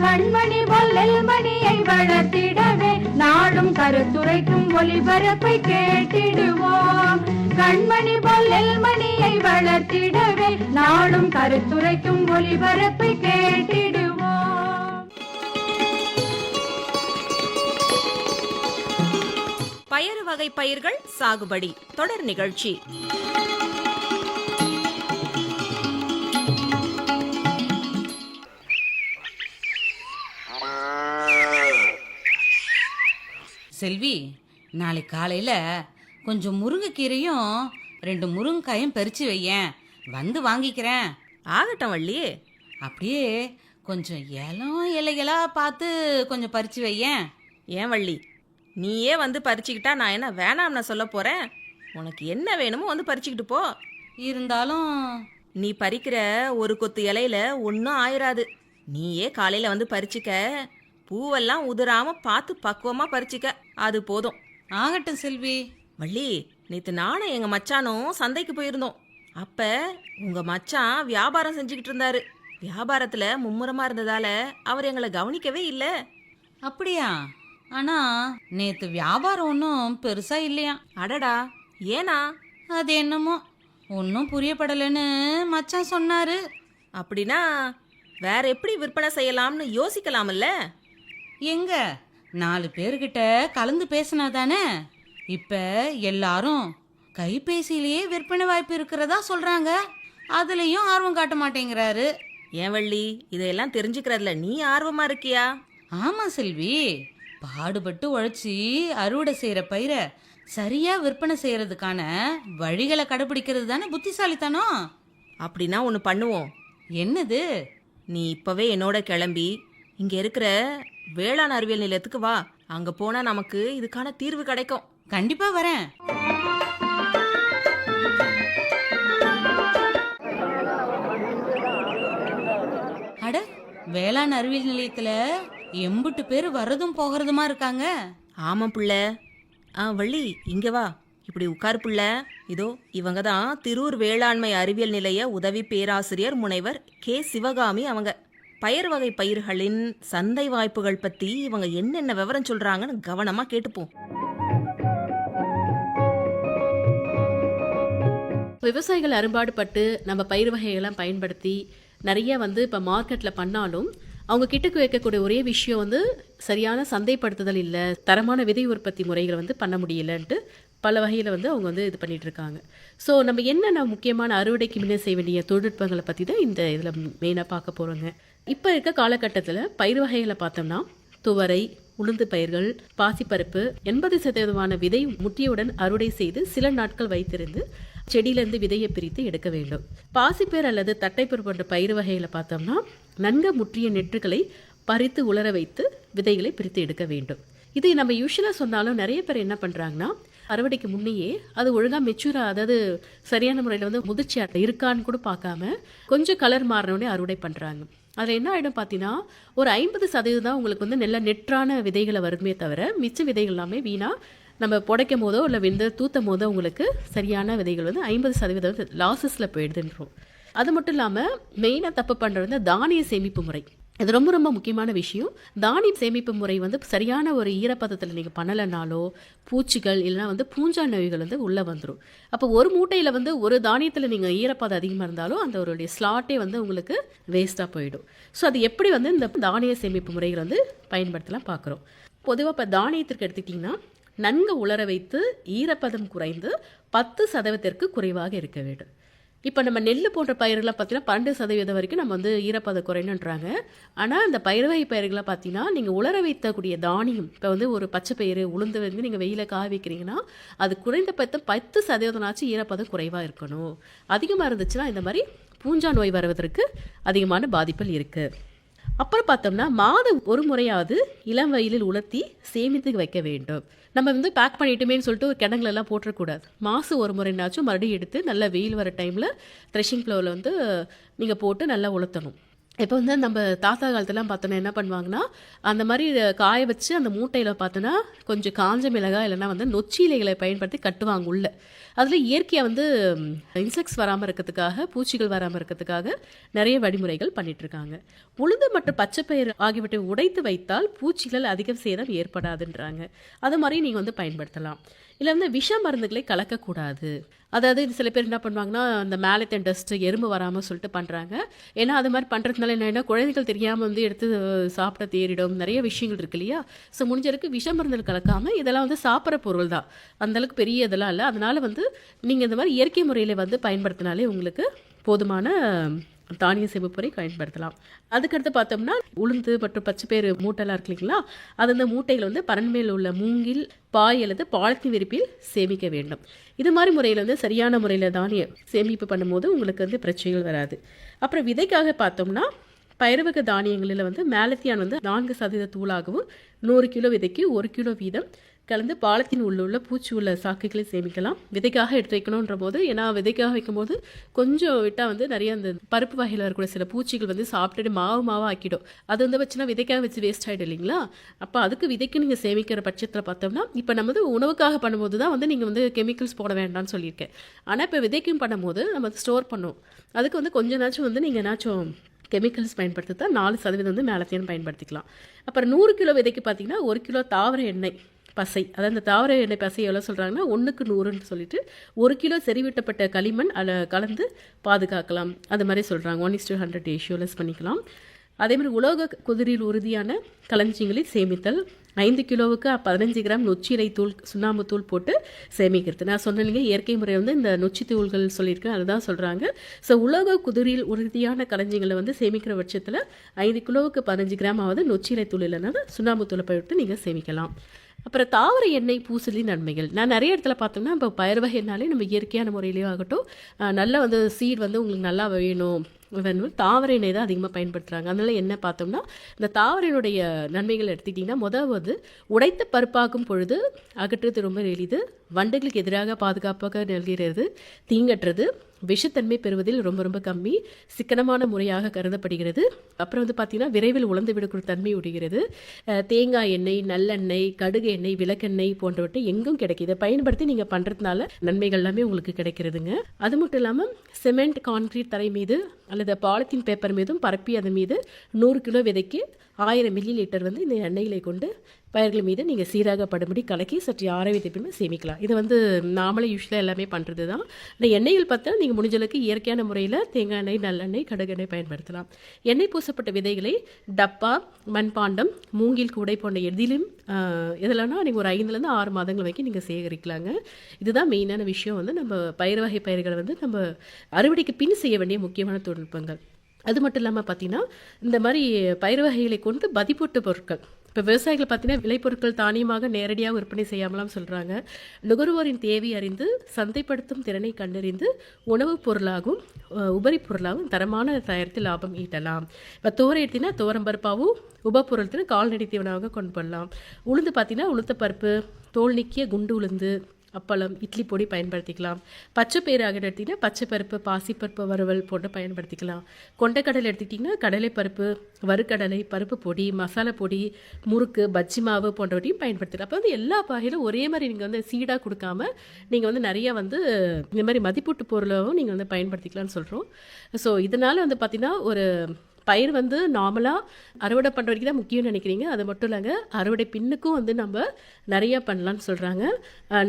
கண்மணி பொல்லில் மணியை வளர்த்திடவே நாடும் கருத்துரைக்கும் ஒளிபரப்பை கேட்டிடுவோம். கண்மணி பொல்லில் மணியை வளர்த்திடவே நாடும் கருத்துரைக்கும் ஒளிபரப்பை கேட்டிடுவோம். பயறு வகை பயிர்கள் சாகுபடி தொடர் நிகழ்ச்சி. செல்வி நாளைக்கு காலையில கொஞ்சம் முருங்கைக்கீரையும் ரெண்டு முருங்கைக்காயும் பறிச்சு வையேன். வந்து வாங்கிக்கிறேன். ஆகட்டும் வள்ளி அப்படியே கொஞ்சம் இலம் இலைகளா பார்த்து கொஞ்சம் பறிச்சு வையேன். ஏன் வள்ளி? நீயே வந்து பறிச்சுக்கிட்டா நான் என்ன வேணாம்னு சொல்ல போறேன்? உனக்கு என்ன வேணுமோ வந்து பறிச்சுக்கிட்டு போ. இருந்தாலும் நீ பறிக்கிற ஒரு கொத்து இலையில ஒன்றும் ஆயிராது. நீயே காலையில வந்து பறிச்சுக்க. பூவெல்லாம் உதிராம பார்த்து பக்குவமா பறிச்சுக்க. அது போதும். ஆகட்டும் செல்வி. வள்ளி நேத்து நானும் எங்க மச்சானும் சந்தைக்கு போயிருந்தோம். அப்ப உங்க மச்சான் வியாபாரம் செஞ்சுக்கிட்டு இருந்தாரு. வியாபாரத்துல மும்முரமா இருந்ததால அவர் எங்களை கவனிக்கவே இல்லை. அப்படியா? ஆனா நேத்து வியாபாரம் ஒன்றும் பெருசா இல்லையா? அடடா ஏனா? அது என்னமோ? ஒன்றும் புரியப்படலைன்னு மச்சான் சொன்னாரு. அப்படின்னா வேற எப்படி விற்பனை செய்யலாம்னு யோசிக்கலாம்ல எங்க? நாலு பேர்கிட்ட கலந்து பேசினா தானே இப்ப எல்லாரும் கைபேசியிலேயே விற்பனை வாய்ப்பு இருக்கிறதா சொல்றாங்க. அதுலயும் ஆர்வம் காட்ட மாட்டேங்கிறாரு. ஏன் வள்ளி? இதையெல்லாம் தெரிஞ்சுக்கிறதுல நீ ஆர்வமா இருக்கியா? ஆமா செல்வி. பாடுபட்டு உழைச்சி அறுவடை செய்யற பயிரை சரியா விற்பனை செய்யறதுக்கான வழிகளை கடைபிடிக்கிறது தானே புத்திசாலித்தனம்? அப்படின்னா ஒன்று பண்ணுவோம். என்னது? நீ இப்பவே என்னோட கிளம்பி இங்க இருக்கிற வேளாண் அறிவியல் நிலையத்துக்கு வா. அங்க போனா நமக்கு இதுக்கான தீர்வு கிடைக்கும். கண்டிப்பா வரேன். அட வேளாண் அறிவியல் நிலையத்துல எம்புட்டு பேர் வர்றதும் போகிறதுமா இருக்காங்க? ஆமாம் புள்ள. ஆ வள்ளி இங்க வா. இப்படி உட்கார் புள்ள. இதோ இவங்க தான் திருவூர் வேளாண்மை அறிவியல் நிலைய உதவி பேராசிரியர் முனைவர் கே. சிவகாமி அவங்க. பயிர் வகை பயிர்களின் சந்தை வாய்ப்புகள் பத்தி இவங்க என்னென்ன விவரம் சொல்றாங்கன்னு கவனமா கேட்டுப்போம். விவசாயிகள் அரும்பாடுபட்டு நம்ம பயிர் வகைகள்லாம் பயன்படுத்தி நிறைய வந்து இப்போ மார்க்கெட்டில் பண்ணாலும் அவங்க கிட்டக்கு வைக்கக்கூடிய ஒரே விஷயம் வந்து சரியான சந்தைப்படுத்துதல் இல்லை. தரமான விதை உற்பத்தி முறைகளை வந்து பண்ண முடியலன்ட்டு பல வகையில் வந்து அவங்க வந்து இது பண்ணிகிட்டு இருக்காங்க. ஸோ நம்ம என்னென்ன முக்கியமான அறுவடைக்கு முன்னே செய்ய வேண்டிய தொழில்நுட்பங்களை பற்றி தான் இந்த இதில் மெயினாக பார்க்க போகிறோங்க இப்போ இருக்க காலகட்டத்தில் பயிர் வகைகளை பார்த்தோம்னா துவரை உளுந்து பயிர்கள் பாசிப்பருப்பு எண்பது சதவீதமான விதை முட்டியவுடன் அறுவடை செய்து சில நாட்கள் வைத்திருந்து செடியிலேருந்து விதையை பிரித்து எடுக்க வேண்டும். பாசிப்பேர் அல்லது தட்டைப்பேர் போன்ற பயிர் வகைகளை பார்த்தோம்னா நன்கு முற்றிய நெற்றுகளை பறித்து உலர வைத்து விதைகளை பிரித்து எடுக்க வேண்டும். இது நம்ம யூஸ்வலாக சொன்னாலும் நிறைய பேர் என்ன பண்ணுறாங்கன்னா அறுவடைக்கு முன்னையே அது ஒழுங்காக மெச்சூராக அதாவது சரியான முறையில் வந்து முதிர்ச்சி இருக்கான்னு கூட பார்க்காம கொஞ்சம் கலர் மாறினோடனே அறுவடை பண்ணுறாங்க அதில் என்ன ஆகிடும் பார்த்தீங்கன்னா ஒரு ஐம்பது சதவீதம் தான் உங்களுக்கு வந்து நல்ல நெற்றான விதைகளை வருமே தவிர மிச்ச விதைகள் எல்லாமே வீணாக நம்ம புடைக்கும் போதோ இல்லை வந்து தூத்தும் போதோ உங்களுக்கு சரியான விதைகள் வந்து ஐம்பது சதவீதம் லாசஸில் போயிடுதுன்றோம். அது மட்டும் இல்லாமல் மெயினாக தப்பு பண்ணுறது வந்து தானிய சேமிப்பு முறை. இது ரொம்ப ரொம்ப முக்கியமான விஷயம். தானிய சேமிப்பு முறை வந்து சரியான ஒரு ஈரப்பதத்தில் நீங்கள் பண்ணலைனாலோ பூச்சிகள் இல்லைனா வந்து பூஞ்சா நோய்கள் வந்து உள்ளே வந்துடும் அப்போ ஒரு மூட்டையில் வந்து ஒரு தானியத்தில் நீங்கள் ஈரப்பதம் அதிகமாக இருந்தாலும் அந்த ஒரு ஸ்லாட்டே வந்து உங்களுக்கு வேஸ்ட்டாக போயிடும். ஸோ அது எப்படி வந்து இந்த தானிய சேமிப்பு முறைகள் வந்து பயன்படுத்தலாம் பார்க்குறோம். பொதுவாக இப்போ தானியத்திற்கு எடுத்துக்கிட்டிங்கன்னா நன்கு உலர வைத்து ஈரப்பதம் குறைந்து பத்து சதவீதத்திற்கு குறைவாக இருக்க வேண்டும். இப்போ நம்ம நெல் போன்ற பயிர்கள்லாம் பார்த்தீங்கன்னா பன்னெண்டு சதவீதம் வரைக்கும் நம்ம வந்து ஈரப்பதம் குறையணுன்றாங்க ஆனால் இந்த பயிர் வகை பயிர்களை பார்த்தீங்கன்னா நீங்கள் உலர வைத்தக்கூடிய தானியம் இப்போ வந்து ஒரு பச்சை பயிறு உளுந்து வந்து நீங்கள் வெயில காய வைக்கிறீங்கன்னா அது குறைந்தபட்சம் பத்து சதவீதம்னாச்சும் ஈரப்பதம் குறைவாக இருக்கணும். அதிகமாக இருந்துச்சுன்னா இந்த மாதிரி பூஞ்சா நோய் வருவதற்கு அதிகமான பாதிப்புகள் இருக்குது அப்புறம் பார்த்தோம்னா மாதம் ஒரு முறையாவது இளம் வயலில் உலர்த்தி சேமித்து வைக்க வேண்டும். நம்ம வந்து பேக் பண்ணிட்டுமேன்னு சொல்லிட்டு ஒரு கிணங்களெல்லாம் போட்டுறக்கூடாது. மாதம் ஒரு முறைனாச்சும் மறுபடியும் எடுத்து நல்லா வெயில் வர டைமில் த்ரெஷிங் ஃப்ளோரில் வந்து நீங்கள் போட்டு நல்லா உலர்த்தணும். இப்போ வந்து நம்ம தாத்தா காலத்துலாம் பார்த்தோன்னா என்ன பண்ணுவாங்கன்னா அந்த மாதிரி காய வச்சு அந்த மூட்டையில் பார்த்தோன்னா கொஞ்சம் காஞ்ச மிளகாய் இல்லைன்னா வந்து நொச்சி இலைகளை பயன்படுத்தி கட்டுவாங்க உள்ள. அதில் இயற்கையாக வந்து இன்செக்ட்ஸ் வராமல் இருக்கிறதுக்காக பூச்சிகள் வராமல் இருக்கிறதுக்காக நிறைய வழிமுறைகள் பண்ணிகிட்ருக்காங்க இருக்காங்க. உளுந்து மற்றும் பச்சைப்பயிறு ஆகியவற்றை உடைத்து வைத்தால் பூச்சிகள் அதிக சேதம் ஏற்படாதுன்றாங்க. அது மாதிரி நீங்கள் வந்து பயன்படுத்தலாம். இல்லை வந்து விஷ மருந்துகளை கலக்கக்கூடாது. அதாவது இது சில பேர் என்ன பண்ணுவாங்கன்னா அந்த மேலத்தன் டஸ்ட்டு எறும்பு வராமல் சொல்லிட்டு பண்ணுறாங்க ஏன்னா அது மாதிரி பண்ணுறதுனால என்னென்னா குழந்தைகள் தெரியாமல் வந்து எடுத்து சாப்பிட தேறிடும். நிறைய விஷயங்கள் இருக்கு இல்லையா? ஸோ முடிஞ்ச வரைக்கும் விஷ மருந்துகள் கலக்காமல் இதெல்லாம் வந்து சாப்பிட்ற பொருள் தான். அந்தளவுக்கு பெரிய இதெல்லாம் இல்லை. அதனால் வந்து நீங்கள் இந்த மாதிரி இயற்கை முறையில் வந்து பயன்படுத்தினாலே உங்களுக்கு போதுமான தானிய சேமிப்புரை பயன்படுத்தலாம். அதுக்கடுத்து பார்த்தோம்னா உளுந்து மற்றும் பச்சைப்பயிறு மூட்டைலாம் இருக்கு இல்லைங்களா? அது அந்த மூட்டைகள் வந்து பரன்மேல் உள்ள மூங்கில் பாய் அல்லது பாலித்தீன் விரிப்பில் சேமிக்க வேண்டும். இது மாதிரி முறையில் வந்து சரியான முறையில் தானிய சேமிப்பு பண்ணும்போது உங்களுக்கு வந்து பிரச்சனைகள் வராது. அப்புறம் விதைக்காக பார்த்தோம்னா பயிர்வக தானியங்களில் வந்து மேலத்தியான் வந்து நான்கு சதவீத தூளாகவும் நூறு கிலோ விதைக்கு ஒரு கிலோ வீதம் கலந்து பாலத்தின் உள்ள உள்ள பூச்சி உள்ள சாக்குகளை சேமிக்கலாம். விதைக்காக எடுத்து வைக்கணுன்ற போது ஏன்னா விதைக்காக வைக்கும்போது கொஞ்சம் விட்டால் வந்து நிறைய அந்த பருப்பு வகையில் வரக்கூடிய சில பூச்சிகள் வந்து சாப்பிட்டுட்டு மாவு மாவாக ஆக்கிடும். அது வந்து வச்சுன்னா விதைக்காக வச்சு வேஸ்ட் ஆகிடும் இல்லைங்களா? அப்போ அதுக்கு விதைக்கு நீங்கள் சேமிக்கிற பட்சத்தில் பார்த்தோம்னா இப்போ நம்ம வந்து உணவுக்காக பண்ணும்போது தான் வந்து நீங்கள் வந்து கெமிக்கல்ஸ் போட வேண்டாம்னு சொல்லியிருக்கேன். ஆனால் இப்போ விதைக்கும் பண்ணும்போது நம்ம ஸ்டோர் பண்ணுவோம் அதுக்கு வந்து கொஞ்ச நாச்சும் வந்து நீங்கள் என்னாச்சும் கெமிக்கல்ஸ் பயன்படுத்தி தான் நாலு சதவீதம் வந்து மேலத்தையும் பயன்படுத்திக்கலாம். அப்புறம் நூறு கிலோ விதைக்கு பார்த்தீங்கன்னா ஒரு கிலோ தாவர எண்ணெய். பசை. அதாவது இந்த தாவர எண்ணெய் பசை எவ்வளோ சொல்கிறாங்கன்னா ஒன்றுக்கு நூறுன்னு சொல்லிட்டு ஒரு கிலோ செறிவிட்டப்பட்ட களிமண் அதில் கலந்து பாதுகாக்கலாம். அது மாதிரி சொல்கிறாங்க ஒன் இஸ் டூ ஹண்ட்ரட் ரேஷியோலஸ் பண்ணிக்கலாம். அதேமாதிரி உலோக குதிரையில் உறுதியான களஞ்சியங்களை சேமித்தல். ஐந்து கிலோவுக்கு பதினஞ்சு கிராம் நொச்சிலை தூள் சுண்ணாம்பு தூள் போட்டு சேமிக்கிறது. நான் சொன்னேங்க இயற்கை முறை வந்து இந்த நொச்சி தூள்கள் சொல்லியிருக்கேன். அதுதான் சொல்கிறாங்க ஸோ உலோக குதிரையில் உறுதியான களஞ்சியங்களை வந்து சேமிக்கிற பட்சத்தில் ஐந்து கிலோவுக்கு பதினஞ்சு கிராம் ஆவது நொச்சிலை தூள் இல்லைன்னா சுண்ணாம்பு தூளை போட்டு நீங்கள் சேமிக்கலாம். அப்புறம் தாவர எண்ணெய் பூசலி நன்மைகள். நான் நிறைய இடத்துல பார்த்தோம்னா இப்போ பயிர் வகைனாலே நம்ம இயற்கையான முறையிலேயும் ஆகட்டும் நல்லா வந்து சீட் வந்து உங்களுக்கு நல்லா வேணும். வந்து தாவர எண்ணெய் தான் அதிகமாக பயன்படுத்துகிறாங்க அதனால் என்ன பார்த்தோம்னா இந்த தாவரையினுடைய நன்மைகள் எடுத்துக்கிட்டிங்கன்னா முதல் உடைத்த பருப்பாக்கும் பொழுது அகற்றுறது ரொம்ப எளிது. வண்டுகளுக்கு எதிராக பாதுகாப்பாக நல்கிறது தீங்கற்றது விஷத்தன்மை பெறுவதில் ரொம்ப ரொம்ப கம்மி சிக்கனமான முறையாக கருதப்படுகிறது. அப்புறம் வந்து பார்த்திங்கன்னா விரைவில் உழந்து விடக்கூடிய தன்மை உடைகிறது. தேங்காய் எண்ணெய் நல்லெண்ணெய் கடுகு எண்ணெய் விளக்கெண்ணெய் போன்றவற்றை எங்கும் கிடைக்கிது. இதை பயன்படுத்தி நீங்கள் பண்ணுறதுனால நன்மைகள் எல்லாமே உங்களுக்கு கிடைக்கிறதுங்க. அது மட்டும் இல்லாமல் சிமெண்ட் கான்கிரீட் தரை மீது அல்லது பாலித்தீன் பேப்பர் மீதும் பரப்பி அதன் மீது நூறு கிலோ விதைக்கு ஆயிரம் மில்லி லிட்டர் வந்து இந்த எண்ணெயிலை கொண்டு பயிர்கள் மீது நீங்கள் சீராக படும்படி கலக்கி சற்று ஆற வைத்த பின்பு சேமிக்கலாம். இது வந்து நாமளே யூஸ்வலாக எல்லாமே பண்ணுறது தான் இந்த எண்ணெயில் பார்த்தா நீங்கள் முடிஞ்சளவுக்கு இயற்கையான முறையில் தேங்காய் எண்ணெய் நல்லெண்ணெய் கடுகெண்ணெய் பயன்படுத்தலாம். எண்ணெய் பூசப்பட்ட விதைகளை டப்பா மண்பாண்டம் மூங்கில் கூடை போன்ற எதிலும் எதுலன்னா நீங்கள் ஒரு ஐந்துலேருந்து ஆறு மாதங்கள் வரைக்கும் நீங்கள் சேகரிக்கலாங்க. இதுதான் மெயினான விஷயம் வந்து நம்ம பயிர் வகை பயிர்களை வந்து நம்ம அறுவடைக்கு பின் செய்ய வேண்டிய முக்கியமான தொழில்நுட்பங்கள். அது மட்டும் இல்லாமல் பார்த்தீங்கன்னா இந்த மாதிரி பயிர் வகைகளை கொண்டு பதிப்பூட்டு பொருட்கள். இப்போ விவசாயிகள் பார்த்தீங்கன்னா விளைபொருட்கள் தானியமாக நேரடியாக விற்பனை செய்யாமலாம் சொல்கிறாங்க நுகர்வோரின் தேவை அறிந்து சந்தைப்படுத்தும் திறனை கண்டறிந்து உணவுப் பொருளாகவும் உபரி பொருளாகவும் தரமான தயாரித்து லாபம் ஈட்டலாம். இப்போ தோரை எடுத்தீங்கன்னா தோரம்பருப்பாகவும் உபப்பொருள்த்தின கால்நடை தீவனமாக கொண்டு போடலாம். உளுந்து பார்த்தீங்கன்னா உளுத்தப்பருப்பு தோல் நீக்கிய குண்டு உளுந்து அப்பளம் இட்லி பொடி பயன்படுத்திக்கலாம். பச்சை பயிறு எடுத்திங்கன்னா பச்சை பருப்பு பாசிப்பருப்பு வறுவல் போட்டு பயன்படுத்திக்கலாம். கொண்டைக்கடலை எடுத்துக்கிட்டிங்கன்னா கடலைப்பருப்பு வறுக்கடலை பருப்பு பொடி மசாலா பொடி முறுக்கு பஜ்ஜி மாவு போன்றவற்றையும் பயன்படுத்தலாம். அப்போ வந்து எல்லா வகையிலும் ஒரே மாதிரி நீங்கள் வந்து சீடாக கொடுக்காம நீங்கள் வந்து நிறைய வந்து இந்த மாதிரி மதிப்பூட்டு பொருளாகவும் நீங்கள் வந்து பயன்படுத்திக்கலாம்னு சொல்கிறோம் ஸோ இதனால் வந்து பார்த்திங்கன்னா ஒரு பயிர் வந்து நார்மலாக அறுவடை பண்ணுற வரைக்கும் தான் முக்கியம்னு நினைக்கிறீங்க? அது மட்டும் இல்லைங்க அறுவடை பின்னுக்கும் வந்து நம்ம நிறைய பண்ணலான்னு சொல்கிறாங்க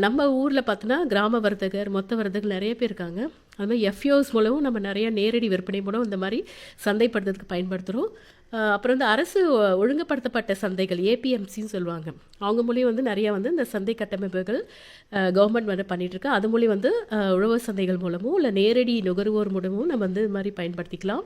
நம்ம ஊரில் பார்த்தோன்னா கிராம வர்த்தகர் மொத்த வர்த்தகர் நிறைய பேர் இருக்காங்க. அதுமாதிரி மாதிரி மூலமும் நம்ம நிறைய நேரடி விற்பனை மூலம் இந்த மாதிரி சந்தைப்படுத்துறதுக்கு பயன்படுத்துகிறோம் அப்புறம் வந்து அரசு ஒழுங்குபடுத்தப்பட்ட சந்தைகள் ஏபிஎம்சின்னு சொல்லுவாங்க. அவங்க மூலியம் வந்து நிறைய வந்து இந்த சந்தை கட்டமைப்புகள் கவர்மெண்ட் வந்து பண்ணிகிட்ருக்கு அது மூலியம் வந்து உழவு உழவர் சந்தைகள் மூலமும் இல்லை நேரடி நுகர்வோர் மூலமும் நம்ம வந்து இது மாதிரி பயன்படுத்திக்கலாம்.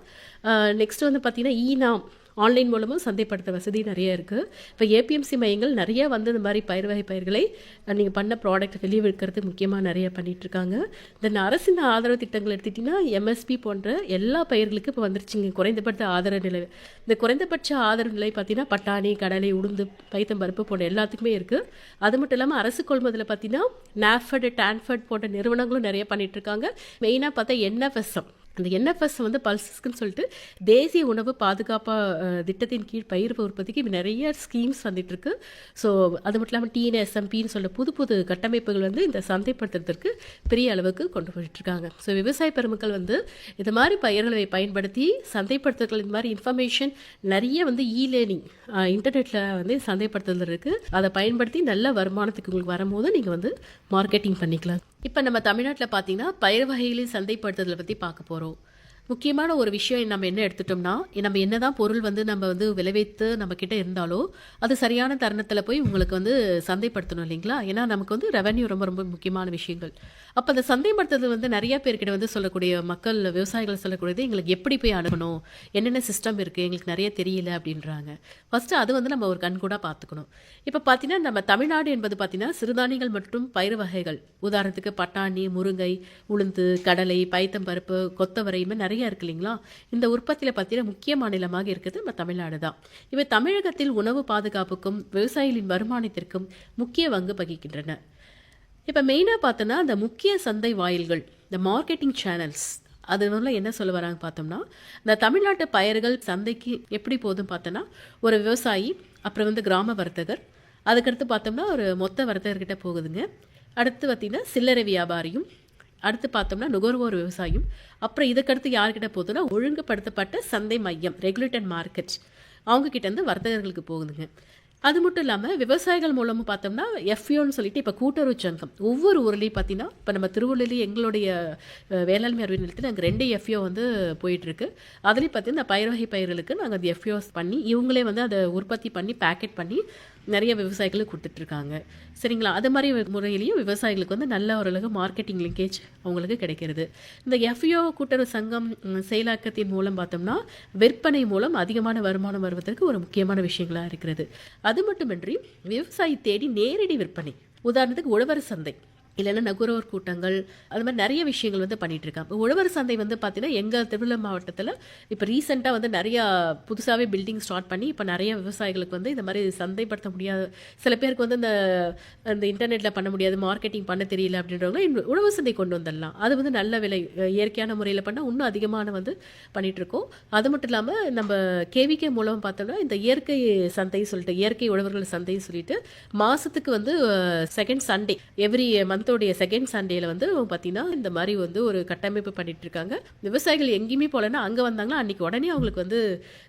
நெக்ஸ்ட் வந்து பார்த்திங்கன்னா ஈனாம் ஆன்லைன் மூலமும் சந்தைப்படுத்த வசதி நிறைய இருக்குது இப்போ ஏபிஎம்சி மையங்கள் நிறைய வந்து இந்த மாதிரி பயிர் வகை பயிர்களை நீங்கள் பண்ண ப்ராடக்ட் வெளியே விற்கிறது முக்கியமாக நிறைய பண்ணிகிட்ருக்காங்க தென் அரசின் ஆதரவு திட்டங்கள் எடுத்துட்டிங்கன்னா எம்எஸ்பி போன்ற எல்லா பயிர்களுக்கும் இப்போ வந்துருச்சுங்க. குறைந்தபட்ச ஆதரவு நிலை இந்த குறைந்தபட்ச ஆதரவு நிலை பார்த்தீங்கன்னா பட்டாணி கடலை உளுந்து பைத்தம்பருப்பு போன்ற எல்லாத்துக்குமே இருக்குது அது மட்டும் இல்லாமல் அரசு கொள்முதலில் பார்த்தீங்கன்னா நாஃபர்டு டான்ஃபர்ட் போன்ற நிறுவனங்களும் நிறைய பண்ணிகிட்ருக்காங்க மெயினாக பார்த்தா என்எஃப்எஸ்எம் அந்த என்எஃப்எஸ் வந்து பல்சஸ்க்குன்னு சொல்லிட்டு தேசிய உணவு பாதுகாப்பாக திட்டத்தின் கீழ் பயிர் உற்பத்திக்கு இப்ப நிறைய ஸ்கீம்ஸ் வந்துட்டுருக்கு. ஸோ அது மட்டும் இல்லாமல் டிஎன்எஸ்எம்பின்னு சொல்ல புது புது கட்டமைப்புகள் வந்து இந்த சந்தைப்படுத்துறதுக்கு பெரிய அளவுக்கு கொண்டு போயிட்டுருக்காங்க. ஸோ விவசாய பெருமக்கள் வந்து இது மாதிரி பயிர்களை பயன்படுத்தி சந்தைப்படுத்துதல் இந்த மாதிரி இன்ஃபர்மேஷன் நிறைய வந்து இ லேர்னிங் இன்டர்நெட்டில் வந்து சந்தைப்படுத்துதல் இருக்குது அதை பயன்படுத்தி நல்ல வருமானத்துக்கு உங்களுக்கு வரும்போது நீங்கள் வந்து மார்க்கெட்டிங் பண்ணிக்கலாம். இப்போ நம்ம தமிழ்நாட்டில் பார்த்தீங்கன்னா பயிர் வகைகளின் சந்தைப்படுத்துதலை பற்றி பார்க்க போகிறோம் முக்கியமான ஒரு விஷயம் நம்ம என்ன எடுத்துட்டோம்னா நம்ம என்ன தான் பொருள் வந்து நம்ம வந்து விளைவித்து நம்ம இருந்தாலோ அது சரியான தருணத்தில் போய் உங்களுக்கு வந்து சந்தைப்படுத்தணும் இல்லைங்களா? ஏன்னா நமக்கு வந்து ரெவன்யூ ரொம்ப ரொம்ப முக்கியமான விஷயங்கள். அப்போ அந்த சந்தைப்படுத்துறது வந்து நிறைய பேர்கிட்ட வந்து சொல்லக்கூடிய மக்கள் விவசாயிகள் சொல்லக்கூடியது எங்களுக்கு எப்படி போய் அணுகணும்? என்னென்ன சிஸ்டம் இருக்குது எங்களுக்கு நிறைய தெரியல அப்படின்றாங்க. ஃபஸ்ட்டு அது வந்து நம்ம ஒரு கண் கூட பார்த்துக்கணும். இப்போ பார்த்தீங்கன்னா நம்ம தமிழ்நாடு என்பது பார்த்தீங்கன்னா சிறுதானியங்கள் மற்றும் பயிர் வகைகள். உதாரணத்துக்கு பட்டாணி முருங்கை உளுந்து கடலை பைத்தம்பருப்பு கொத்தவரை இது மாதிரி நிறைய இருக்கு இல்லைங்களா? இந்த உற்பத்தியில் பார்த்தீங்கன்னா முக்கிய மாநிலமாக இருக்குது நம்ம தமிழ்நாடு தான். இவை தமிழகத்தில் உணவு பாதுகாப்புக்கும் விவசாயிகளின் வருமானத்திற்கும் முக்கிய பங்கு வகிக்கின்றன. இப்போ மெயினாக பார்த்தோன்னா இந்த முக்கிய சந்தை வாயில்கள் இந்த மார்க்கெட்டிங் சேனல்ஸ் அது என்ன சொல்ல வராங்க பார்த்தோம்னா இந்த தமிழ்நாட்டு பயிர்கள் சந்தைக்கு எப்படி போதும் பார்த்தோன்னா ஒரு விவசாயி அப்புறம் வந்து கிராம வர்த்தகர் அதுக்கடுத்து பார்த்தோம்னா ஒரு மொத்த வர்த்தகர்கிட்ட போகுதுங்க. அடுத்து பார்த்திங்கன்னா சில்லறை வியாபாரியும் அடுத்து பார்த்தோம்னா நுகர்வோர் விவசாயம் அப்புறம் இதுக்கடுத்து யார்கிட்ட போகுதுன்னா ஒழுங்குபடுத்தப்பட்ட சந்தை மையம் ரெகுலேட்டட் மார்க்கெட் அவங்க கிட்ட வர்த்தகர்களுக்கு போகுதுங்க. அது மட்டும் இல்லாமல் விவசாயிகள் மூலமும் பார்த்தோம்னா எஃப்யூன்னு சொல்லிட்டு இப்போ கூட்டுறவு சங்கம் ஒவ்வொரு ஊர்லேயும் பார்த்தீங்கன்னா இப்போ நம்ம திருவள்ளூர்லேயும் எங்களுடைய வேளாண்மை அறிவு நிலையத்தில் நாங்கள் ரெண்டு எஃப்ஓ வந்து போயிட்டுருக்கு. அதுலேயும் பார்த்தீங்கன்னா பயிர் வகை பயிர்களுக்கு நாங்கள் அந்த எஃப்ஓஸ் பண்ணி இவங்களே வந்து அதை உற்பத்தி பண்ணி பேக்கெட் பண்ணி நிறைய விவசாயிகளுக்கு கொடுத்துட்ருக்காங்க. சரிங்களா? அது மாதிரி முறையிலையும் விவசாயிகளுக்கு வந்து நல்ல ஓரளவு மார்க்கெட்டிங் லிங்கேஜ் அவங்களுக்கு கிடைக்கிறது. இந்த எஃப்இஓ கூட்டுறவு சங்கம் செயலாக்கத்தின் மூலம் பார்த்தோம்னா விற்பனை மூலம் அதிகமான வருமானம் வருவதற்கு ஒரு முக்கியமான விஷயங்களாக இருக்கிறது. அது மட்டுமின்றி விவசாயி தேடி நேரடி விற்பனை. உதாரணத்துக்கு உழவர் சந்தை. இல்லைன்னா நுகர்வோர் கூட்டங்கள் அது மாதிரி நிறைய விஷயங்கள் வந்து பண்ணிட்டு இருக்காங்க இப்போ உழவர் சந்தை வந்து பார்த்தீங்கன்னா எங்கள் திருவள்ளூர் மாவட்டத்தில் இப்போ ரீசெண்டாக வந்து நிறையா புதுசாகவே பில்டிங் ஸ்டார்ட் பண்ணி இப்போ நிறைய விவசாயிகளுக்கு வந்து இந்த மாதிரி சந்தைப்படுத்த முடியாது. சில பேருக்கு வந்து இந்த இந்த இன்டர்நெட்டில் பண்ண முடியாது மார்க்கெட்டிங் பண்ண தெரியல அப்படின்றவங்க இந்த உழவர் சந்தை கொண்டு வந்துடலாம். அது வந்து நல்ல விலை இயற்கையான முறையில் பண்ணால் இன்னும் அதிகமான வந்து பண்ணிட்டு இருக்கோம் அது மட்டும் இல்லாமல் நம்ம கேவிகே மூலம் பார்த்தோம்னா இந்த இயற்கை சந்தை சொல்லிட்டு இயற்கை உழவர்கள் சந்தைன்னு சொல்லிட்டு மாதத்துக்கு வந்து செகண்ட் சண்டே எவ்ரி மந்த் மந்தோடைய செகண்ட் சண்டேல வந்து பார்த்தீங்கன்னா இந்த மாதிரி வந்து ஒரு கட்டமைப்பு பண்ணிட்டு இருக்காங்க விவசாயிகள் எங்கேயுமே போகலன்னா அங்கே வந்தாங்களா அன்றைக்கி உடனே அவங்களுக்கு வந்து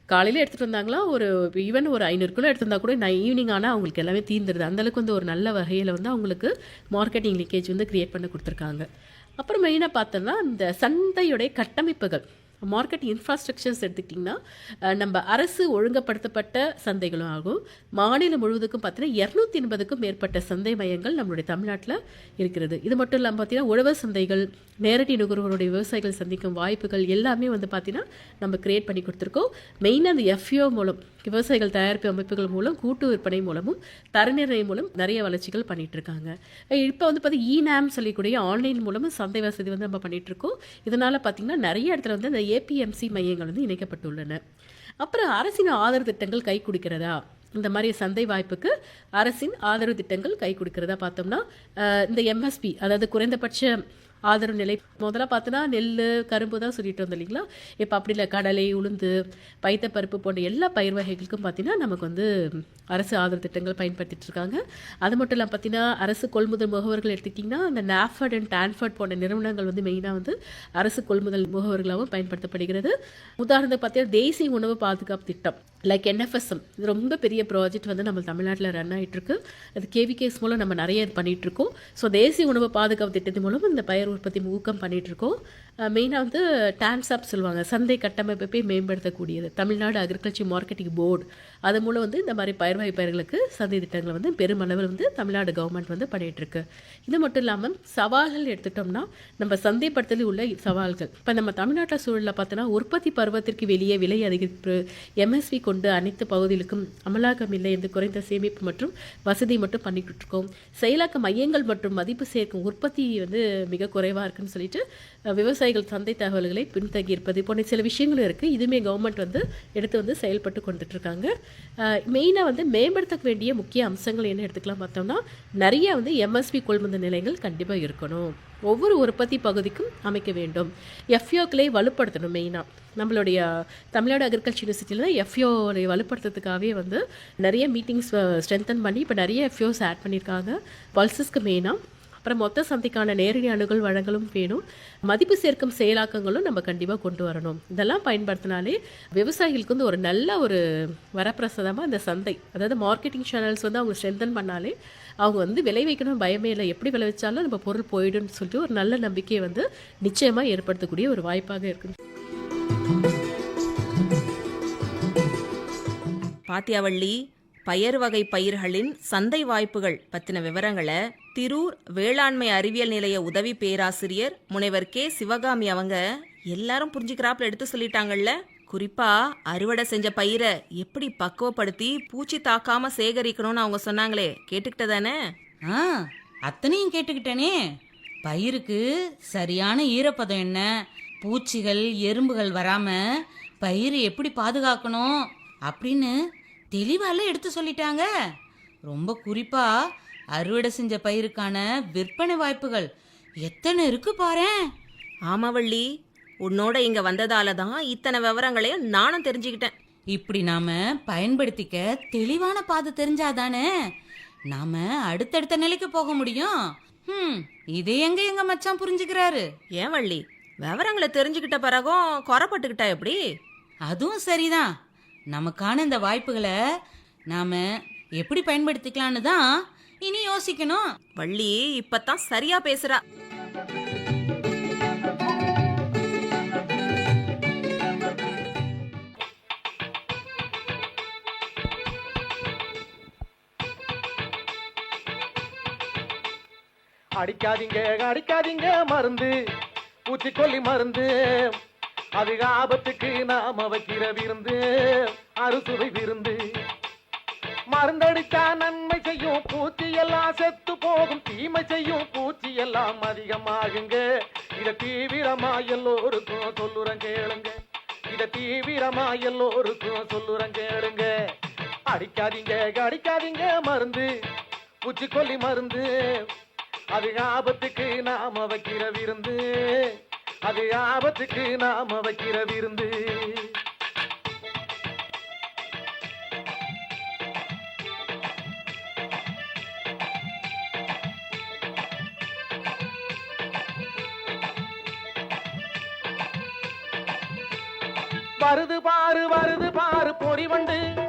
காலையில் எடுத்துகிட்டு வந்தாங்களா ஒரு ஈவன் ஒரு ஐநூறு கிலோ எடுத்து கூட நான் ஈவினிங் ஆனால் அவங்களுக்கு எல்லாமே தீர்ந்துருது அந்தளவுக்கு வந்து ஒரு நல்ல வகையில் வந்து அவங்களுக்கு மார்க்கெட்டிங் லீக்கேஜ் வந்து கிரியேட் பண்ணி கொடுத்துருக்காங்க. அப்புறம் மெயினாக பார்த்தோம்னா இந்த சந்தையுடைய கட்டமைப்புகள். மார்க்கெட் இன்ஃப்ராஸ்ட்ரக்சர்ஸ் எடுத்துக்கிட்டிங்கன்னா நம்ம அரசு ஒழுங்குபடுத்தப்பட்ட சந்தைகளும் ஆகும். மாநிலம் முழுவதுக்கும் பார்த்தீங்கன்னா இரநூத்தி எண்பதுக்கும் மேற்பட்ட சந்தை மையங்கள் நம்மளுடைய தமிழ்நாட்டில் இருக்கிறது. இது மட்டும் இல்லாமல் பார்த்தீங்கன்னா உழவர் சந்தைகள் நேரடி நுகர்வோருடைய விவசாயிகள் சந்திக்கும் வாய்ப்புகள் எல்லாமே வந்து பார்த்தீங்கன்னா நம்ம கிரியேட் பண்ணி கொடுத்துருக்கோம். மெயினாக அந்த எஃப்ஓ மூலம். விவசாயிகள் தயாரிப்பு அமைப்புகள் மூலம் கூட்டு விற்பனை மூலமும் தரநிர்ணயம் மூலம் நிறைய வளர்ச்சிகள் பண்ணிட்டு இருக்காங்க இப்போ வந்து பார்த்தீங்கன்னா இநாம் சொல்லக்கூடிய ஆன்லைன் மூலமும் சந்தை வசதி வந்து நம்ம பண்ணிட்டு இருக்கோம் இதனால பார்த்தீங்கன்னா நிறைய இடத்துல வந்து இந்த ஏபிஎம்சி மையங்கள் வந்து இணைக்கப்பட்டுள்ளன. அப்புறம் அரசின் ஆதரவு திட்டங்கள் கை கொடுக்கிறதா? இந்த மாதிரி சந்தை வாய்ப்புக்கு அரசின் ஆதரவு திட்டங்கள் கை கொடுக்கிறதா பார்த்தோம்னா இந்த எம்எஸ்பி அதாவது குறைந்தபட்ச ஆதரவு நிலை. முதல்ல பார்த்தோன்னா நெல் கரும்பு தான் சொல்லிட்டு வந்தோம் இல்லைங்களா? இப்போ அப்படி இல்லை கடலை உளுந்து பைத்தப்பருப்பு போன்ற எல்லா பயிர் வகைகளுக்கும் பார்த்தீங்கன்னா நமக்கு வந்து அரசு ஆதரவு திட்டங்கள் பயன்படுத்திட்டு இருக்காங்க. அது மட்டும் இல்லாமல் பார்த்தீங்கன்னா அரசு கொள்முதல் முகவர்கள் எடுத்துக்கிட்டிங்கன்னா இந்த நாஃபர்ட் அண்ட் டான்ஃபர்ட் போன்ற நிறுவனங்கள் வந்து மெயினாக வந்து அரசு கொள்முதல் முகவர்களாகவும் பயன்படுத்தப்படுகிறது. உதாரணத்துக்கு பார்த்தீங்கன்னா தேசிய உணவு பாதுகாப்பு திட்டம் லைக் என்எஃப்எஸ்எம் இது ரொம்ப பெரிய ப்ராஜெக்ட் வந்து நம்ம தமிழ்நாட்டில் ரன் ஆகிட்டு இருக்கு. அது கேவிகேஸ் மூலம் நம்ம நிறைய இது பண்ணிட்டு இருக்கோம். ஸோ தேசிய உணவு பாதுகாப்பு திட்டத்தின் மூலம் இந்த பயிர் உற்பத்தி ஊக்கம் பண்ணிட்டு இருக்கோம் மெயினாக வந்து டான்சாப் சொல்லுவாங்க. சந்தை கட்டமைப்பை மேம்படுத்தக்கூடியது. தமிழ்நாடு அக்ரிகல்ச்சர் மார்க்கெட்டிங் போர்டு அது மூலம் வந்து இந்த மாதிரி பயிர் பயிர்களுக்கு சந்தை திட்டங்களை வந்து பெருமளவில் வந்து தமிழ்நாடு கவர்மெண்ட் வந்து பண்ணிகிட்ருக்கு இது மட்டும் இல்லாமல் சவால்கள் எடுத்துட்டோம்னா நம்ம சந்தைப்படுத்தலில் உள்ள சவால்கள். இப்போ நம்ம தமிழ்நாட்டில் சூழலில் பார்த்தோன்னா உற்பத்தி பருவத்திற்கு வெளியே விலை அதிகரிப்பு எம்எஸ்வி கொண்டு அனைத்து பகுதிகளுக்கும் அமலாக்கம் இல்லை என்று குறைந்த சேமிப்பு மற்றும் வசதி மட்டும் பண்ணிக்கிட்டு இருக்கோம். செயலாக்க மையங்கள் மற்றும் மதிப்பு சேர்க்கும் உற்பத்தி வந்து மிக குறைவாக இருக்குன்னு சொல்லிட்டு விவசாயிகள் சந்தை தகவல்களை பின்தங்கியிருப்பது போன்ற சில விஷயங்களும் இருக்குது இதுவுமே கவர்மெண்ட் வந்து எடுத்து வந்து செயல்பட்டு கொண்டுட்டு இருக்காங்க மெயினாக வந்து மேம்படுத்த வேண்டிய முக்கிய அம்சங்கள் என்ன எடுத்துக்கலாம் பார்த்தோம்னா நிறைய வந்து எம்எஸ்பி கொள்முதல் நிலையங்கள் கண்டிப்பாக இருக்கணும். ஒவ்வொரு உற்பத்தி பகுதிக்கும் அமைக்க வேண்டும். எஃப்யோக்களை வலுப்படுத்தணும் மெயினாக நம்மளுடைய தமிழ்நாடு அக்ரிகல்ச்சர் யூனிவர்சிட்டியில் தான் எஃப்ஓ வலுப்படுத்துறதுக்காகவே வந்து நிறைய மீட்டிங்ஸ் ஸ்ட்ரென்தன் பண்ணி இப்போ நிறைய எஃப்ஓஸ் ஆட் பண்ணியிருக்காங்க பல்சஸ்க்கு மெயினாக அப்புறம் மொத்த சந்தைக்கான நேரடி அணுகல் வழங்கலும் வேணும். மதிப்பு சேர்க்கும் செயலாக்கங்களும் நம்ம கண்டிப்பாக கொண்டு வரணும். இதெல்லாம் பயன்படுத்தினாலே விவசாயிகளுக்கு வந்து ஒரு நல்ல ஒரு வரப்பிரசாதமாக இந்த சந்தை அதாவது மார்க்கெட்டிங் சேனல்ஸ் வந்து அவங்க ஸ்ட்ரென்தன் பண்ணாலே அவங்க வந்து விளை வைக்கணும் பயமே இல்லை. எப்படி விளைவிச்சாலும் நம்ம பொருள் போயிடும்னு சொல்லிட்டு ஒரு நல்ல நம்பிக்கையை வந்து நிச்சயமாக ஏற்படுத்தக்கூடிய ஒரு வாய்ப்பாக இருக்குது பாத்தியாவள்ளி பயறு வகை பயிர்களின் சந்தை வாய்ப்புகள் பற்றின விவரங்களை திரூர் வேளாண்மை அறிவியல் நிலைய உதவி பேராசிரியர் முனைவர் கே. சிவகாமி அவங்க எல்லாரும் புரிஞ்சுக்கிறாப்புல எடுத்து சொல்லிட்டாங்கல்ல. குறிப்பா அறுவடை செஞ்ச பயிரை எப்படி பக்குவப்படுத்தி பூச்சி தாக்காம சேகரிக்கணும்னு அவங்க சொன்னாங்களே. கேட்டுக்கிட்டதானே ஆ அத்தனையும் கேட்டுக்கிட்டேனே. பயிருக்கு சரியான ஈரப்பதம் என்ன? பூச்சிகள் எறும்புகள் வராம பயிர் எப்படி பாதுகாக்கணும்? அப்படின்னு தெளிவால எடுத்து சொல்லிட்டாங்க. ரொம்ப குறிப்பா அறுவடை செஞ்ச பயிருக்கான விற்பனை வாய்ப்புகள் எத்தனை இருக்கு பாரேன் ஆமாவள்ளி உன்னோட இங்க வந்ததால தான் இத்தனை விவரங்களையும் நானும் தெரிஞ்சுக்கிட்டேன். இப்படி நாம பயன்படுத்திக்க தெளிவான பாதை தெரிஞ்சாதானே நாம அடுத்தடுத்த நிலைக்கு போக முடியும். ஹம் இதை எங்க எங்க மச்சான் புரிஞ்சுக்கிறாரு? ஏன் வள்ளி விவரங்களை தெரிஞ்சுக்கிட்ட பிறகும் குறப்பட்டுக்கிட்டா எப்படி? அதுவும் சரிதான். நமக்கான இந்த வாய்ப்புகளை நாம எப்படி பயன்படுத்திக்கலான்னு தான் இனி யோசிக்கணும். வள்ளி இப்பதான் சரியா பேசுறா. அடிக்காதீங்க அடிக்காதீங்க மருந்து. பூச்சிக்கொல்லி மருந்து. அதிக ஆபத்துக்கு நாம வைக்கிற விருந்து அறுசுவை விருந்து. மருந்தடித்தா நன்மை செய்யும் பூச்சி எல்லாம் செத்து போகும். தீமை செய்யும் பூச்சி எல்லாம் அதிகமாகுங்க. இத தீவிரமா எல்லோருக்கும் சொல்லுறேன் கேளுங்க. இத தீவிரமா எல்லோருக்கும் சொல்லுறேன் கேளுங்க. அடிக்காதீங்க அடிக்காதீங்க மருந்து. பூச்சிக்கொல்லி மருந்து. அது ஆபத்துக்கு நாம வைக்கிற விருந்து. அது ஆபத்துக்கு நாம வைக்கிற விருந்து. வருது பாரு வருது பாரு பொடி வண்டு.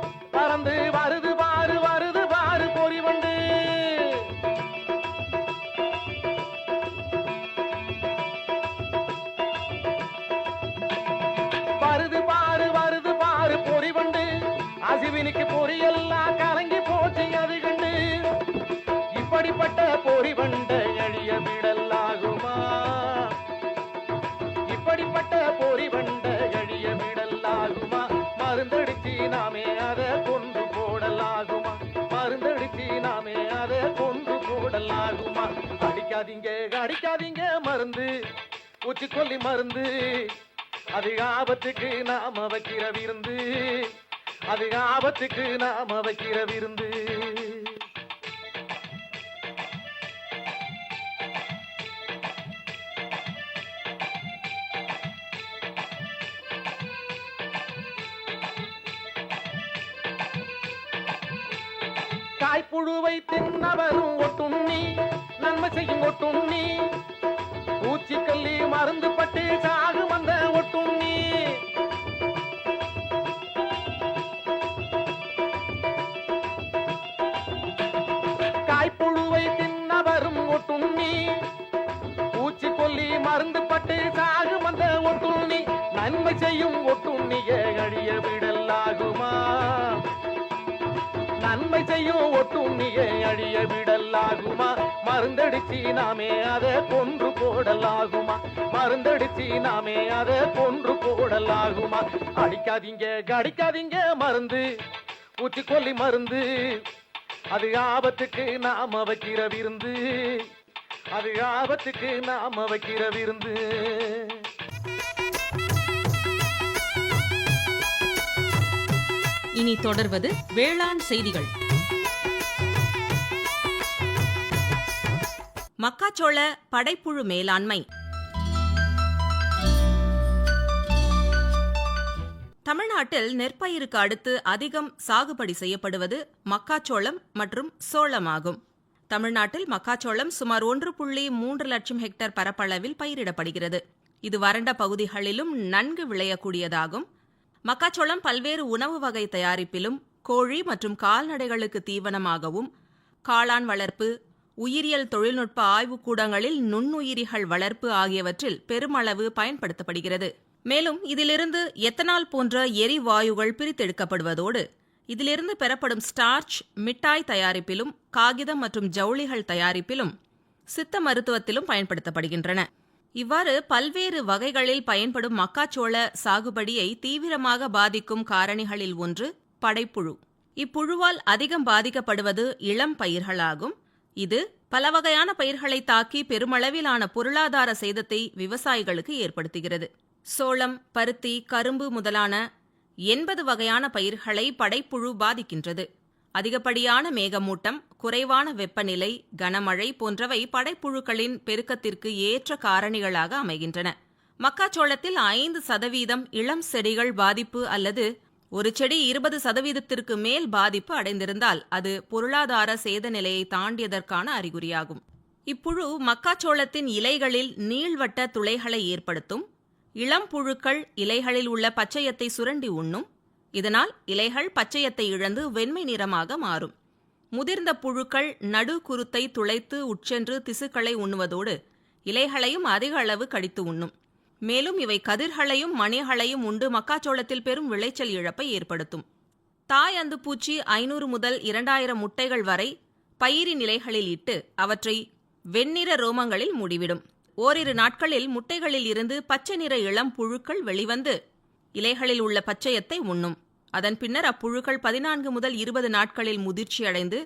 அடிக்காதீங்க அடிக்காதீங்க மருந்து. பூச்சிக்கொல்லி மருந்து. அது ஆபத்துக்கு நாம வைக்கிற விருந்து. அது ஆபத்துக்கு நாம வைக்கிற விருந்து. காய்ப்புழுவை தின்னவரும் ஒட்டுண்ணி நன்மை செய்யும் ஒட்டுண்ணி பூச்சிக்கல்லி மருந்து பட்டு சாகு நன்மை செய்யும் ஒட்டுண்ணியை அழிய விடலாகுமா? மருந்தடிச்சு நாமே அதை கொன்று போடலாகுமா? மருந்தடிச்சு நாமே அதை கொன்று போடலாகுமா? அடிக்காதீங்க கடிக்காதீங்க மருந்து. பூச்சிக்கொல்லி மருந்து. அது ஆபத்துக்கு நாம வைக்கிற விருந்து. அது ஆபத்துக்கு நாம வைக்கிற விருந்து. இனி தொடர்வது வேளாண் செய்திகள். மக்காச்சோள படைப்புழு மேலாண்மை. தமிழ்நாட்டில் நெற்பயிருக்கு அடுத்து அதிகம் சாகுபடி செய்யப்படுவது மக்காச்சோளம் மற்றும் சோளமாகும் தமிழ்நாட்டில் மக்காச்சோளம் சுமார் ஒன்று புள்ளி மூன்று லட்சம் ஹெக்டேர் பரப்பளவில் பயிரிடப்படுகிறது. இது வறண்ட பகுதிகளிலும் நன்கு விளையக்கூடியதாகும். மக்காச்சோளம் பல்வேறு உணவு வகை தயாரிப்பிலும் கோழி மற்றும் கால்நடைகளுக்கு தீவனமாகவும் காளான் வளர்ப்பு உயிரியல் தொழில்நுட்ப ஆய்வுக்கூடங்களில் நுண்ணுயிரிகள் வளர்ப்பு ஆகியவற்றில் பெருமளவு பயன்படுத்தப்படுகிறது. மேலும் இதிலிருந்து எத்தனால் போன்ற எரிவாயுகள் பிரித்தெடுக்கப்படுவதோடு இதிலிருந்து பெறப்படும் ஸ்டார்ச் மிட்டாய் தயாரிப்பிலும் காகிதம் மற்றும் ஜவுளிகள் தயாரிப்பிலும் சித்த மருத்துவத்திலும் பயன்படுத்தப்படுகின்றன. இவ்வாறு பல்வேறு வகைகளில் பயன்படும் மக்காச்சோள சாகுபடியை தீவிரமாக பாதிக்கும் காரணிகளில் ஒன்று படைப்புழு. இப்புழுவால் அதிகம் பாதிக்கப்படுவது இளம் பயிர்களாகும். இது பல வகையான பயிர்களை தாக்கி பெருமளவிலான பொருளாதார சேதத்தை விவசாயிகளுக்கு ஏற்படுத்துகிறது. சோளம் பருத்தி கரும்பு முதலான எண்பது வகையான பயிர்களை படைப்புழு பாதிக்கின்றது. அதிகப்படியான மேகமூட்டம் குறைவான வெப்பநிலை கனமழை போன்றவை படைப்புழுக்களின் பெருக்கத்திற்கு ஏற்ற காரணிகளாக அமைகின்றன. மக்காச்சோளத்தில் ஐந்து சதவீதம் இளம் செடிகள் பாதிப்பு அல்லது ஒரு செடி இருபது சதவீதத்திற்கு மேல் பாதிப்பு அடைந்திருந்தால் அது பொருளாதார சேத நிலையை தாண்டியதற்கான அறிகுறியாகும். இப்புழு மக்காச்சோளத்தின் இலைகளில் நீள்வட்ட துளைகளை ஏற்படுத்தும் இளம் புழுக்கள் இலைகளில் உள்ள பச்சையத்தை சுரண்டி உண்ணும் இதனால் இலைகள் பச்சையத்தை இழந்து வெண்மை நிறமாக மாறும். முதிர்ந்த புழுக்கள் நடு குருத்தை துளைத்து உட்சென்று திசுக்களை உண்ணுவதோடு இலைகளையும் அதிக அளவு கடித்து உண்ணும். மேலும் இவை கதிர்களையும் மணிகளையும் உண்டு மக்காச்சோளத்தில் பெரும் விளைச்சல் இழப்பை ஏற்படுத்தும். தாய் அந்து பூச்சி ஐநூறு முதல் இரண்டாயிரம் முட்டைகள் வரை பயிரின் நிலைகளில் இட்டு அவற்றை வெண்ணிற ரோமங்களில் மூடிவிடும். ஓரிரு நாட்களில் முட்டைகளில் இருந்து பச்சை நிற இளம் புழுக்கள் வெளிவந்து இலைகளில் உள்ள பச்சையத்தை உண்ணும். அதன் பின்னர் அப்புழுக்கள் பதினான்கு முதல் இருபது நாட்களில் முதிர்ச்சியடைந்து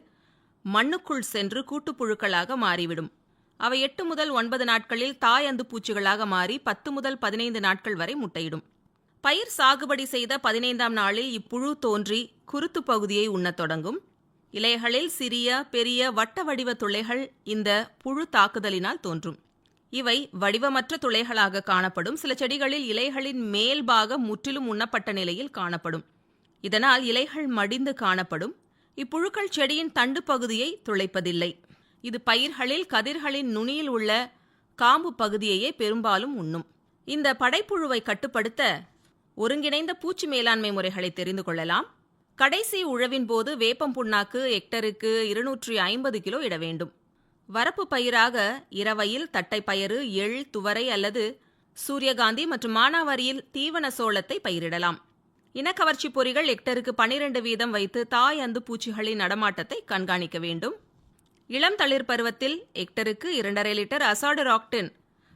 மண்ணுக்குள் சென்று கூட்டுப்புழுக்களாக மாறிவிடும். அவை எட்டு முதல் ஒன்பது நாட்களில் தாய் அந்து பூச்சிகளாக மாறி பத்து முதல் பதினைந்து நாட்கள் வரை முட்டையிடும். பயிர் சாகுபடி செய்த பதினைந்தாம் நாளில் இப்புழு தோன்றி குருத்து பகுதியை உண்ணத் தொடங்கும். இலைகளில் சிறிய பெரிய வட்ட வடிவ துளைகள் இந்த புழு தாக்குதலினால் தோன்றும். இவை வடிவமற்ற துளைகளாக காணப்படும். சில செடிகளில் இலைகளின் மேல்பாக முற்றிலும் உண்ணப்பட்ட நிலையில் காணப்படும். இதனால் இலைகள் மடிந்து காணப்படும். இப்புழுக்கள் செடியின் தண்டு பகுதியை துளைப்பதில்லை. இது பயிர்களில் கதிர்களின் நுனியில் உள்ள காம்பு பகுதியையே பெரும்பாலும் உண்ணும். இந்த படைப்புழுவை கட்டுப்படுத்த ஒருங்கிணைந்த பூச்சி மேலாண்மை முறைகளை தெரிந்து கொள்ளலாம். கடைசி உழவின் போது வேப்பம் புண்ணாக்கு ஹெக்டருக்கு இருநூற்றி ஐம்பது கிலோ இட வேண்டும். வரப்பு பயிராக இரவையில் தட்டைப்பயறு எள் துவரை அல்லது சூரியகாந்தி மற்றும் மானாவாரியில் தீவன சோளத்தை பயிரிடலாம். இனக்கவர்ச்சி பொறிகள் ஹெக்டருக்கு பனிரெண்டு வீதம் வைத்து தாய் அந்து பூச்சிகளின் நடமாட்டத்தை கண்காணிக்க வேண்டும். இளம் தளிர் பருவத்தில் ஹெக்டருக்கு இரண்டரை லிட்டர் அசாடுராக்டின்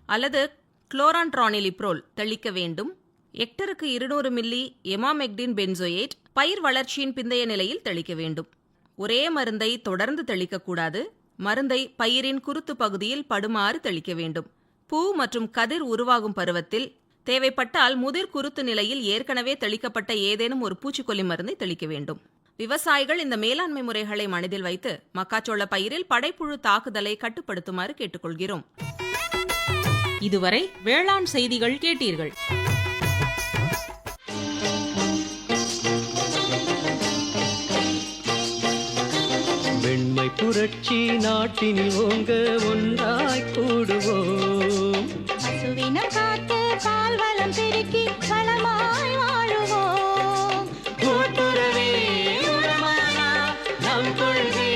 அல்லது குளோரான்ட்ரானிலிப்ரோல் தெளிக்க வேண்டும். ஹெக்டருக்கு இருநூறு மில்லி எமாமெக்டின் பென்சோயேட் பயிர் வளர்ச்சியின் பிந்தைய நிலையில் தெளிக்க வேண்டும். ஒரே மருந்தை தொடர்ந்து தெளிக்கக்கூடாது மருந்தை பயிரின் குருத்து பகுதியில் படுமாறு தெளிக்க வேண்டும். பூ மற்றும் கதிர் உருவாகும் பருவத்தில் தேவைப்பட்டால் முதிர் குருத்து நிலையில் ஏற்கனவே தெளிக்கப்பட்ட ஏதேனும் ஒரு பூச்சிக்கொல்லி மருந்தை தெளிக்க வேண்டும். விவசாயிகள் இந்த மேலாண்மை முறைகளை மனதில் வைத்து மக்காச்சோள பயிரில் படைப்புழு தாக்குதலை கட்டுப்படுத்துமாறு கேட்டுக்கொள்கிறோம். இதுவரை வேளாண் செய்திகள் கேட்டீர்கள். வெண்மை புரட்சி நாட்டினில் ஓங்க ஒன்றாய் கூடுவோம். இனம் காத்து பால் வளம் பெருக்கி வளமாய் வாழுவோம். கூட்டுறவே உரமானா நம் கொள்கை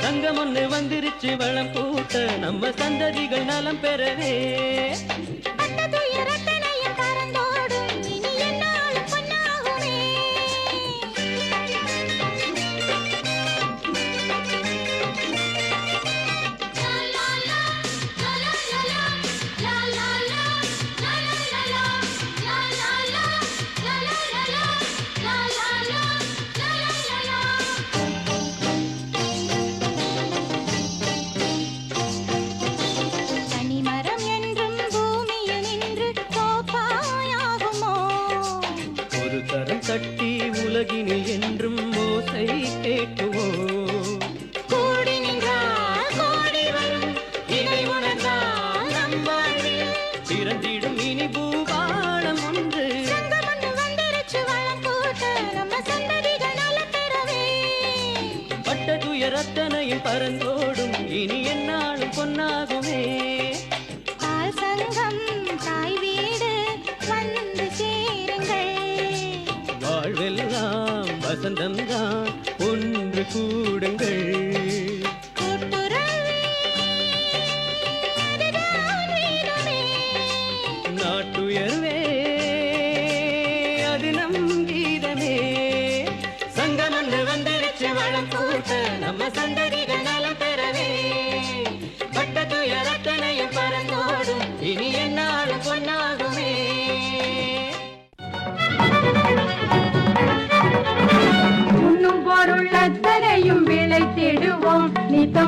தங்கம் ஒன்று வந்திருச்சு வளம் கூட்ட நம்ம சந்ததிகள் நலம் பெறவே. வாழ்வெல்லாம் வசந்தம்தான். ஒன்று கூடுங்கள்.